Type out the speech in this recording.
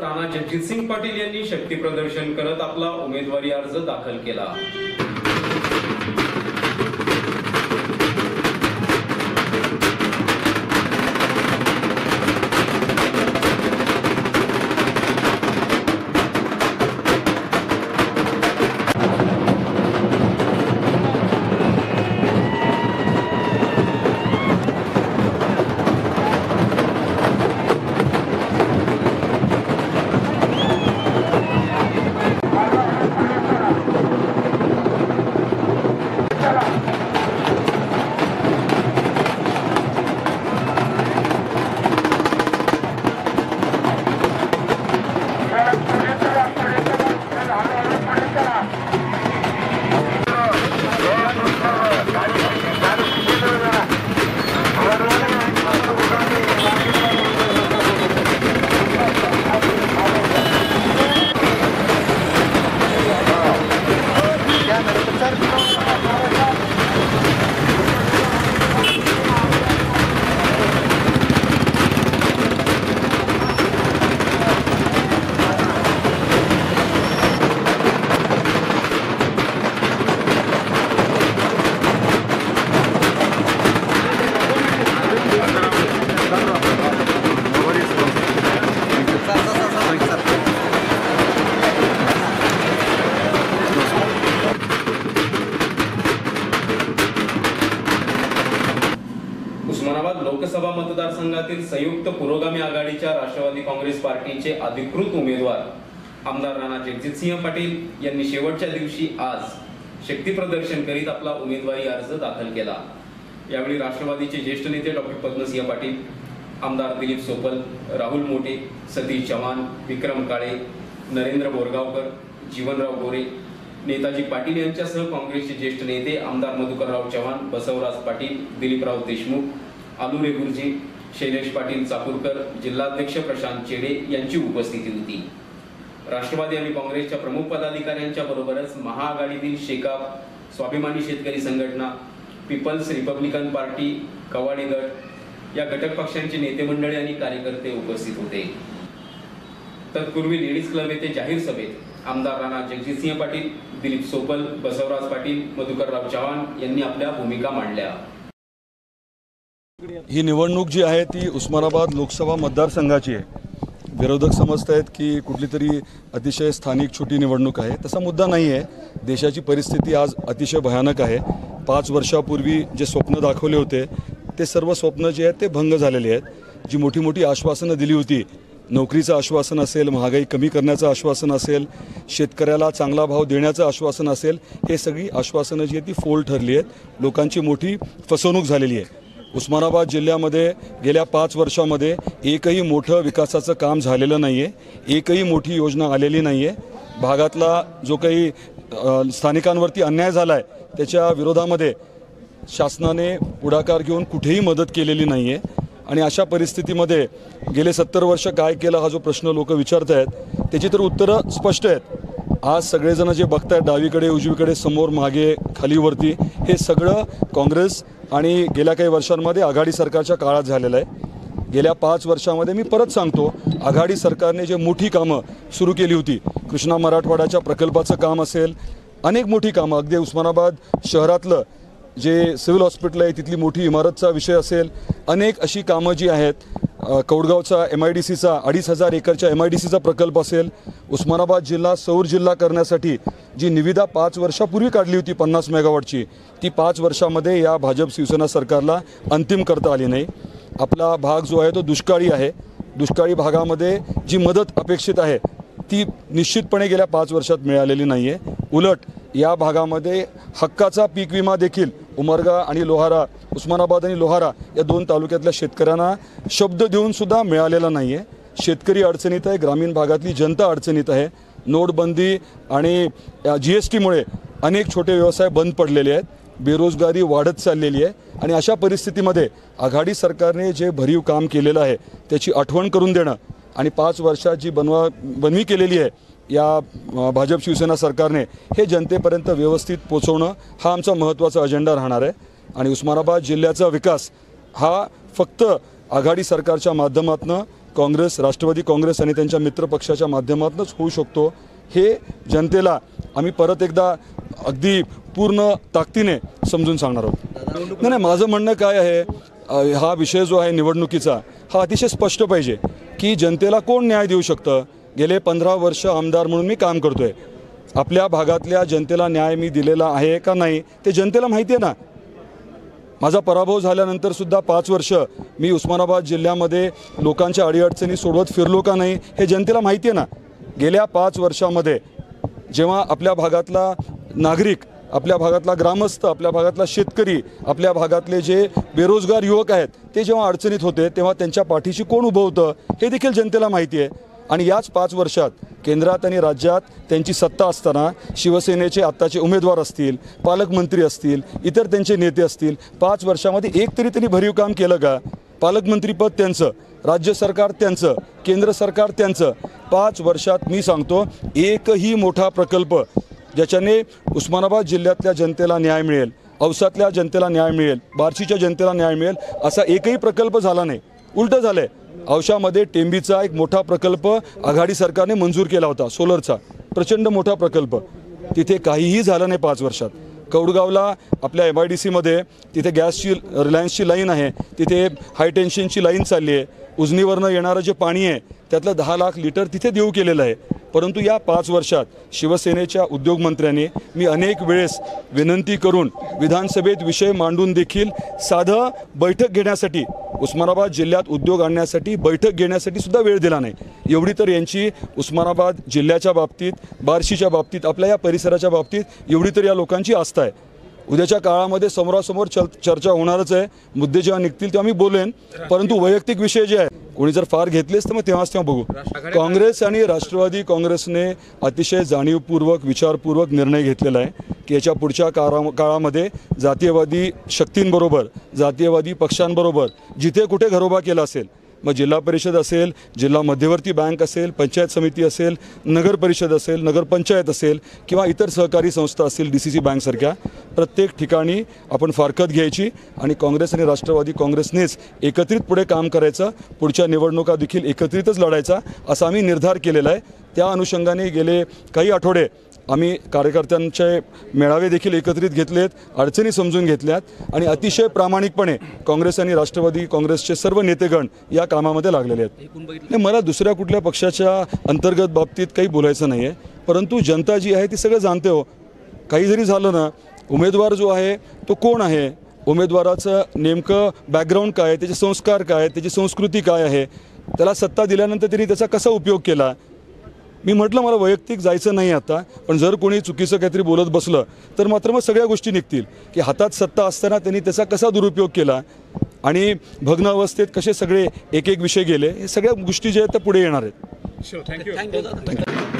राणा जगजितसिंग पाटील यांनी शक्ती प्रदर्शन करत आपला उमेदवारी अर्ज दाखल केला. उस्मानाबाद लोकसभा मतदारसंघातील संयुक्त पुरोगामी आघाडीच्या राष्ट्रवादी काँग्रेस पार्टीचे अधिकृत उमेदवार आमदार राणा जगजितसिंह पाटील यांनी शेवटच्या दिवशी आज शक्ती प्रदर्शन करीत आपला उमेदवारी अर्ज दाखल केला. यावेळी राष्ट्रवादीचे ज्येष्ठ नेते डॉक्टर पद्मसिंह पाटील आमदार दिलीप सोपल राहुल मोटे सतीश चव्हाण विक्रम काळे नरेंद्र बोरगावकर जीवनराव गोरे नेताजी पाटील यांच्यासह काँग्रेसचे ज्येष्ठ नेते आमदार मधुकरराव चव्हाण बसवराज पाटील दिलीपराव देशमुख आलुरे गुरुजी शैलेश पाटील चाकूरकर जिल्हाध्यक्ष प्रशांत चेडे यांची उपस्थिती होती. राष्ट्रवादी आणि काँग्रेसच्या प्रमुख पदाधिकाऱ्यांच्या बरोबरच महाआघाडीतील शेकाप स्वाभिमानी शेतकरी संघटना पीपल्स रिपब्लिकन पार्टी कवाडे गट या घटक पक्षांचे नेते मंडळी आणि कार्यकर्ते उपस्थित होते. तत्पूर्वी लेडीज क्लब येथे जाहीर सभेत आमदार राणा जगजितसिंह पाटील दिलीप सोपल बसवराज पाटील मधुकरराव चव्हाण यांनी आपल्या भूमिका मांडल्या. ही निवडणूक जी आहे ती उस्मानाबाद लोकसभा मतदारसंघाची आहे. विरोधक समजत आहेत की कुठली तरी अतिशय स्थानिक छोटी निवडणूक आहे. तसा मुद्दा नाही आहे. देशाची परिस्थिती आज अतिशय भयानक आहे. पाच वर्षापूर्वी जे स्वप्न दाखवले होते ते सर्व स्वप्न जे आहेत ते भंग झालेले आहेत. जी मोठी मोठी आश्वासनं दिली होती नोकरीचं आश्वासन असेल महागाई कमी करण्याचं आश्वासन असेल शेतकऱ्याला चांगला भाव देण्याचं आश्वासन असेल हे सगळी आश्वासनं जी आहेत ती फोल ठरली आहेत. लोकांची मोठी फसवणूक झालेली आहे. उस्मानाबाद जिल्ह्यामध्ये गेल्या पाच वर्षामध्ये एकही मोठं विकासाचं काम झालेलं नाही आहे एकही मोठी योजना आलेली नाही आहे भागातला जो काही स्थानिकांवरती अन्याय झाला आहे त्याच्या विरोधामध्ये शासनाने पुढाकार घेऊन कुठेही मदत केलेली नाही आहे आणि अशा परिस्थितीमध्ये गेले सत्तर वर्ष काय केलं हा जो प्रश्न लोक विचारत आहेत त्याची तर उत्तरं स्पष्ट आहेत. आज सगळेजण जे बघतायत डावीकडे उजवीकडे समोर मागे खालीवरती हे सगळं काँग्रेस आणि गेल्या काही वर्षांमध्ये आघाडी सरकारच्या काळात झालेलं आहे. गेल्या पाच वर्षामध्ये मी परत सांगतो आघाडी सरकारने जे मोठी कामं सुरू केली होती कृष्णा मराठवाड्याच्या प्रकल्पाचं काम असेल अनेक मोठी कामं अगदी उस्मानाबाद शहरातलं जे सिव्हिल हॉस्पिटल आहे तिथली मोठी इमारतचा विषय असेल अनेक अशी कामं जी आहेत कौडगावचा एम आय डी सीचा अडीच हजार एकरच्या एम आय डी सीचा प्रकल्प असेल. उस्मानाबाद जिल्हा सौर जिल्हा करण्यासाठी जी निविदा पाच वर्षापूर्वी काढली होती पन्नास मेगावॉटची ती पाच वर्षामध्ये या भाजप शिवसेना सरकारला अंतिम करता आली नाही. आपला भाग जो आहे तो दुष्काळी आहे. दुष्काळी भागामध्ये जी मदत अपेक्षित आहे ती निश्चितपणे गेल्या पाच वर्षात मिळालेली नाही आहे उलट या भागामध्ये हक्काचा पीक विमा देखील उमरगा आणि लोहारा उस्मानाबाद आणि लोहारा या दोन तालुक्यातल्या शेतकऱ्यांना शब्द देऊन सुद्धा मिळालेला नाही आहे शेतकरी अडचणीत आहे ग्रामीण भागातली जनता अडचणीत आहे. नोटबंदी आणि जी एस टीमुळे अनेक छोटे व्यवसाय बंद पडलेले आहेत. बेरोजगारी वाढत चाललेली आहे आणि अशा परिस्थितीमध्ये आघाडी सरकारने जे भरीव काम केलेलं आहे त्याची आठवण करून देणं आणि पाच वर्षात जी बनवा बनवी केलेली आहे या भाजप शिवसेना सरकारने हे जनतेपर्यंत व्यवस्थित पोचवणं हा आमचा महत्त्वाचा अजेंडा राहणार आहे. आणि उस्मानाबाद जिल्ह्याचा विकास हा फक्त आघाडी सरकारच्या माध्यमातून काँग्रेस राष्ट्रवादी काँग्रेस आणि त्यांच्या मित्रपक्षाच्या माध्यमातूनच होऊ शकतो. हे जनतेला आम्ही परत एकदा अगदी पूर्ण ताकदीने समजून सांगणार आहोत. नाही नाही माझं म्हणणं काय आहे हा विषय जो आहे निवडणुकीचा हा अतिशय स्पष्ट पाहिजे की जनतेला कोण न्याय देऊ शकतं? गेले पंधरा वर्ष आमदार म्हणून मी काम करतो आहे आपल्या भागातल्या जनतेला न्याय मी दिलेला आहे का नाही ते जनतेला माहिती आहे ना. माझा पराभव झाल्यानंतर सुद्धा पाच वर्ष मी उस्मानाबाद जिल्ह्यामध्ये लोकांच्या अडीअडचणी सोडवत फिरलो का नाही हे जनतेला माहिती आहे ना. गेल्या पाच वर्षामध्ये जेव्हा आपल्या भागातला नागरिक आपल्या भागातला ग्रामस्थ आपल्या भागातला शेतकरी आपल्या भागातले जे बेरोजगार युवक आहेत ते जेव्हा अडचणीत होते तेव्हा त्यांच्या पाठीशी कोण उभं होतं हे देखील जनतेला माहिती आहे. आणि याच पाच वर्षात केंद्रात आणि राज्यात त्यांची सत्ता असताना शिवसेनेचे आत्ताचे उमेदवार असतील पालकमंत्री असतील इतर त्यांचे नेते असतील पाच वर्षामध्ये एक तरी त्यांनी भरीव काम केलं का? पालकमंत्रीपद त्यांचं राज्य सरकार त्यांचं केंद्र सरकार त्यांचं. पाच वर्षात मी सांगतो एकही मोठा प्रकल्प ज्याच्याने उस्मानाबाद जिल्ह्यातल्या जनतेला न्याय मिळेल औसातल्या जनतेला न्याय मिळेल बार्शीच्या जनतेला न्याय मिळेल असा एकही प्रकल्प झाला नाही. उलटं झालं आहे औशामध्ये टेंबीचा एक मोठा प्रकल्प आघाडी सरकारने मंजूर केला होता सोलरचा. प्रचंड मोठा प्रकल्प. तिथे काहीही झालं नाही पाच वर्षात. कौडगावला आपल्या एम आय डी सीमध्ये तिथे गॅसची रिलायन्सची लाईन आहे तिथे हाय टेन्शनची लाईन चालली आहे. उजनीवरनं येणारं जे पाणी आहे त्यातलं दहा लाख लिटर तिथे देऊ केलेलं आहे. परंतु या पाच वर्षात शिवसेनेच्या उद्योगमंत्र्याने मी अनेक वेळेस विनंती करून विधानसभेत विषय मांडून देखील साधं बैठक घेण्यासाठी उस्मानाबाद जिल्ह्यात उद्योग आणण्यासाठी बैठक घेण्यासाठी सुद्धा वेळ दिला नाही. एवढी तर यांची उस्मानाबाद जिल्ह्याच्या बाबतीत बार्शीच्या बाबतीत आपल्या या परिसराच्या बाबतीत एवढी तर या लोकांची आस्था आहे. उद्याच्या काळामध्ये समोरासमोर चल चर्चा होणारच आहे. मुद्दे जेव्हा निघतील तेव्हा मी बोलेन. परंतु वैयक्तिक विषय जे आहे कोणी जर फार घेतलेच तर मग तेव्हाच तेव्हा बघू. काँग्रेस आणि राष्ट्रवादी काँग्रेसने अतिशय जाणीवपूर्वक विचारपूर्वक निर्णय घेतलेला आहे की याच्या पुढच्या काळा काळामध्ये जातीयवादी शक्तींबरोबर जातीयवादी पक्षांबरोबर जिथे कुठे घरोबा केला असेल मग जिल्हा परिषद असेल जिल्हा मध्यवर्ती बँक असेल पंचायत समिती असेल नगर परिषद असेल नगरपंचायत असेल किंवा इतर सहकारी संस्था असतील डी सी सी बँकसारख्या प्रत्येक ठिकाणी आपण फारकत घ्यायची आणि काँग्रेस आणि राष्ट्रवादी काँग्रेसनेच एकत्रित पुढे काम करायचं पुढच्या निवडणुका देखील एकत्रितच लढायचा असा आम्ही निर्धार केलेला आहे. त्या अनुषंगाने गेले काही आठवडे आम्ही कार्यकर्त्यांचे मेळावे देखील एकत्रित घेतलेत अडचणी समजून घेतल्यात आणि अतिशय प्रामाणिकपणे काँग्रेस आणि राष्ट्रवादी काँग्रेसचे सर्व नेतेगण या कामामध्ये लागलेले आहेत. मला दुसऱ्या कुठल्या पक्षाच्या अंतर्गत बाबतीत काही बोलायचं नाही आहे परंतु जनता जी आहे ती सगळं जाणते हो. काही जरी झालं ना उमेदवार जो आहे तो कोण आहे? उमेदवाराचं नेमकं बॅकग्राऊंड काय आहे? त्याचे संस्कार काय त्याची संस्कृती काय आहे? त्याला सत्ता दिल्यानंतर त्यांनी त्याचा कसा उपयोग केला? मी म्हटलं मला वैयक्तिक जायचं नाही आता पण जर कोणी चुकीचं काहीतरी बोलत बसलं तर मात्र मग सगळ्या गोष्टी निघतील. की हातात सत्ता असताना त्यांनी त्याचा कसा दुरुपयोग केला आणि भग्न अवस्थेत कसे सगळे एक एक विषय गेले हे सगळ्या गोष्टी ज्या आहेत त्या पुढे येणार आहेत. You.